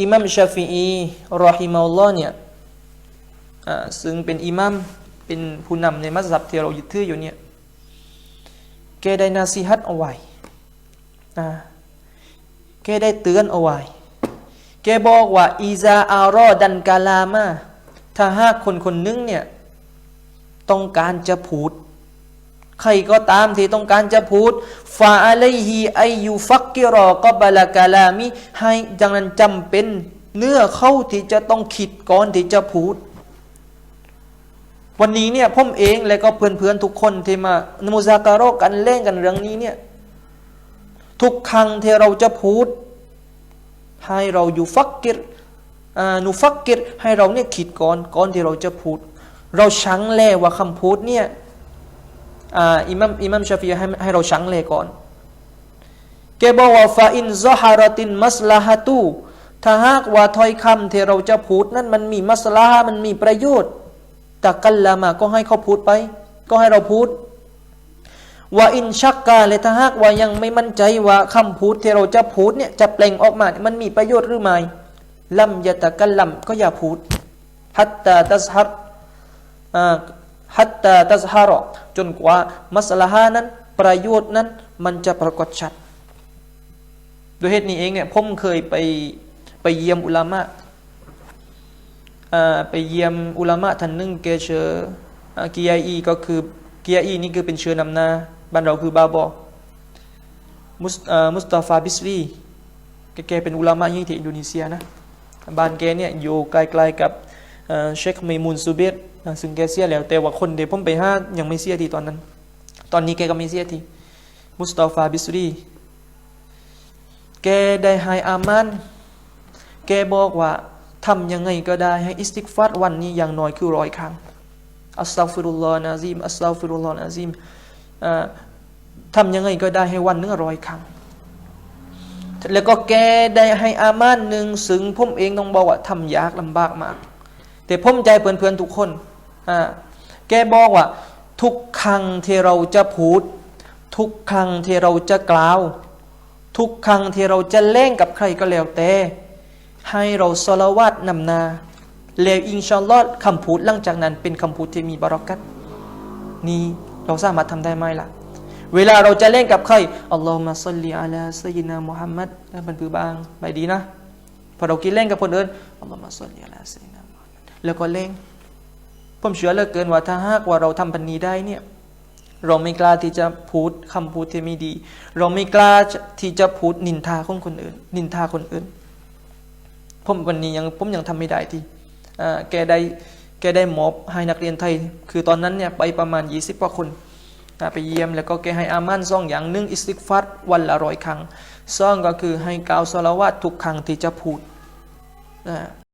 อิมัมชาฟีอีรอฮิมาอัลลอฮ์เนี่ยซึ่งเป็นอิมัมเป็นผู้นำในมัสยิดที่เรายึดถืออยู่เนี่ยแกได้นาซีฮัตเอาไว้อ่าแกได้เตือนเอาไว้แกบอกว่าอีซาอารอดันกาลามาถ้าหากคนคนหนึงเนี่ยต้องการจะพูด ใครก็ตามที่ต้องการจะพูดฟาอะลัยฮีไอยุฟักกิรอกบลากาลามิให้ดังนั้นจำเป็นเนื้อเข้าที่จะต้องคิดก่อนที่จะพูด วันนี้เนี่ยผมเองและก็เพื่อนๆทุกคนที่มานมุซาการกันเล่นกันเรื่องนี้เนี่ยทุกครั้งที่เราจะพูด ให้เราอยู่ฟักกิรอ่านูฟักกิรให้เราเนี่ยคิดก่อนก่อนที่เราจะพูด เราชังแลว่าคำพูดเนี่ย อ่าอิมัมอิมัมชาฟีให้ให้เราชังแลยก่อนแกบอกว่าฟาอินซอฮารตินมัสลาฮะตูถ้าหากว่าถ้อยคำที่เราจะพูดนั้นมันมีมัสลาฮะมันมีประโยชน์ตะกัลลามาก็ให้เขาพูดไป ก็ให้เราพูดว่าอินชักกาเลยถ้าหากว่ายังไม่มั่นใจว่าคำพูดที่เราจะพูดเนี่ยจะเปล่งออกมาเนี่ยมันมีประโยชน์หรือไม่ลัมยะตะกัลลัมก็อย่าพูดฮัตตาตัสฮัรอ่าฮัตตาตัสฮารอ จนกว่ามัสลาฮานั้นประโยชน์นั้น มันจะปรากฏชัดโดยเหตุนี้เองเนี่ยผมเคยไปไปเยี่ยมอุลามะไปเยี่ยมอุลามะท่านหนึ่งเกเชอกียอีก็คือกียอีนี่คือเป็นเชื้อนำหน้าบ้านเราคือบาบอมุสอ่ามุสตาฟาบิสรีแกแกเป็นอุลามะยิ่งที่อินโดนีเซียนะบ้านแกเนี่ยอยู่ใกล้ๆกับ เชคเมมูนซูเบตซึ่งแกเสียแล้ว แต่ว่าคนเดียวผมไปห้ายังไม่เสียทีตอนนั้น ตอนนี้แกก็ไม่เสียทีมุสตาฟาบิสรีแกได้ให้อามันแกบอกว่าทำยังไงก็ได้ให้อิสติกฟัดวันนี้อย่างน้อยคือร้อยครั้งอัสซาฟิรุลลอฮ์นะซิมอัสซาฟิรุลลอฮ์นะซิมอ่าทำยังไงก็ได้ให้วันนึงร้อยครั้ง แล้วก็แกได้ให้อามานหนึ่งซึ่งผมเองต้องบอกว่าทำยากลำบากมาก แต่ผมใจเพื่อนๆทุกคนอ่าแกบอกว่า ทุกครั้งที่เราจะพูด ทุกครั้งที่เราจะกล่าว ทุกครั้งที่เราจะเล่งกับใครก็แล้วแต่ให้เราสละวัดนำนาแล้วอินชาอัลอฮ์คำพูดหลังจากนั้นเป็นคำพูดที่มีบารักัตนี่เราสามารถทำได้ไหมล่ะ เวลาเราจะเล่นกับใครอัลลอฮุมะซัลลอะลาซัยยินามุฮัมมัดนั่นเป็นคือบางไปดีนะ พอเรากินเล่นกับคนอื่นอัลลอฮุมะซัลลอะลาซัยยินามุฮัมมัด แล้วก็เล่นผมเชื่อเหลือเกินว่าถ้าหากว่าเราทำพันนี้ได้เนี่ยเราไม่กล้าที่จะพูดคำพูดที่ไม่ดี เราไม่กล้าที่จะพูดนินทาของคนอื่น นินทาคนอื่น ผมวันนี้ยังผมยังทำไม่ได้ที่อ่าแกได้แกได้มอบให้นักเรียนไทย คือตอนนั้นเนี่ยไปประมาณ 20กว่าคนไปเยี่ยมแล้วก็แกให้อามันซ่องอย่างหนึ่งอิสติกฟัดวันละร้อยครั้งซ่องก็คือให้กาวสละวัตทุกครั้งที่จะพูดอ่า